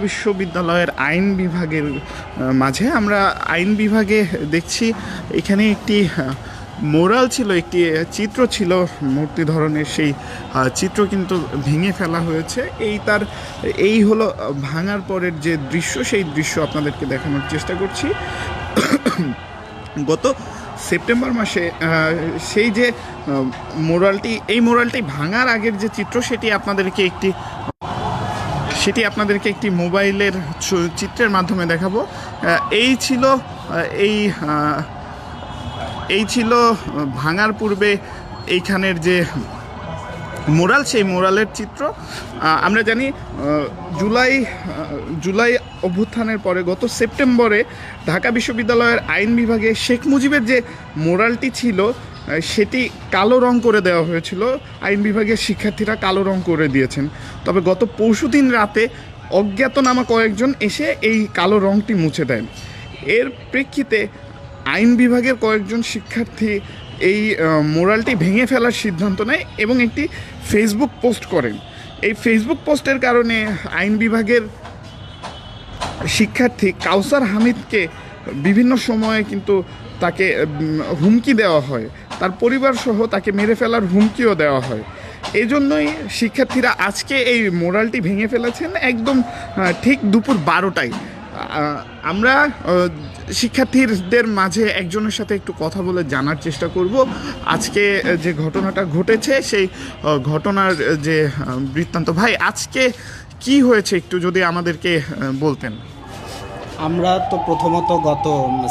বিশ্ববিদ্যালয়ের আইন বিভাগের মাঝে আমরা আইন বিভাগে দেখছি এখানে একটি মোরাল ছিল, একটি চিত্র ছিল মূর্তি ধরনের সেই চিত্র কিন্তু ভেঙে ফেলা হয়েছে। এই তার, এই হলো ভাঙার পরের যে দৃশ্য, সেই দৃশ্য আপনাদেরকে দেখানোর চেষ্টা করছি। গত সেপ্টেম্বর মাসে সেই যে মোরালটি, এই মোরালটি ভাঙার আগের যে চিত্র, সেটি আপনাদেরকে একটি সেটি আপনাদেরকে একটি মোবাইলের চিত্রের মাধ্যমে দেখাবো। এই ছিল এই এই ছিল ভাঙার পূর্বে এইখানের যে মোরাল, সেই মোরালের চিত্র। আমরা জানি জুলাই জুলাই অভ্যুত্থানের পরে, গত সেপ্টেম্বরে ঢাকা বিশ্ববিদ্যালয়ের আইন বিভাগে শেখ মুজিবের যে মোরালটি ছিল সেটি কালো রং করে দেওয়া হয়েছিল। আইন বিভাগের শিক্ষার্থীরা কালো রং করে দিয়েছেন। তবে গত পরশুদিন রাতে অজ্ঞাতনামা কয়েকজন এসে এই কালো রংটি মুছে দেন। এর প্রেক্ষিতে আইন বিভাগের কয়েকজন শিক্ষার্থী এই মোরালটি ভেঙে ফেলার সিদ্ধান্ত নেয় এবং একটি ফেসবুক পোস্ট করেন। এই ফেসবুক পোস্টের কারণে আইন বিভাগের শিক্ষার্থী কাউসার হামিদকে বিভিন্ন সময়ে কিন্তু তাকে হুমকি দেওয়া হয়। তার পরিবার সহ তাকে মেরে ফেলার হুমকিও দেওয়া হয়। এই জন্যই শিক্ষার্থীরা আজকে এই মোরালটি ভেঙে ফেলেছেন একদম ঠিক দুপুর বারোটায়। আমরা শিক্ষার্থীদের মাঝে একজনের সাথে একটু কথা বলে জানার চেষ্টা করব। আজকে যে ঘটনাটা ঘটেছে, সেই ঘটনার যে বৃত্তান্ত ভাই, আজকে কি হয়েছে একটু যদি আমাদেরকে বলতেন। আমরা তো প্রথমত গত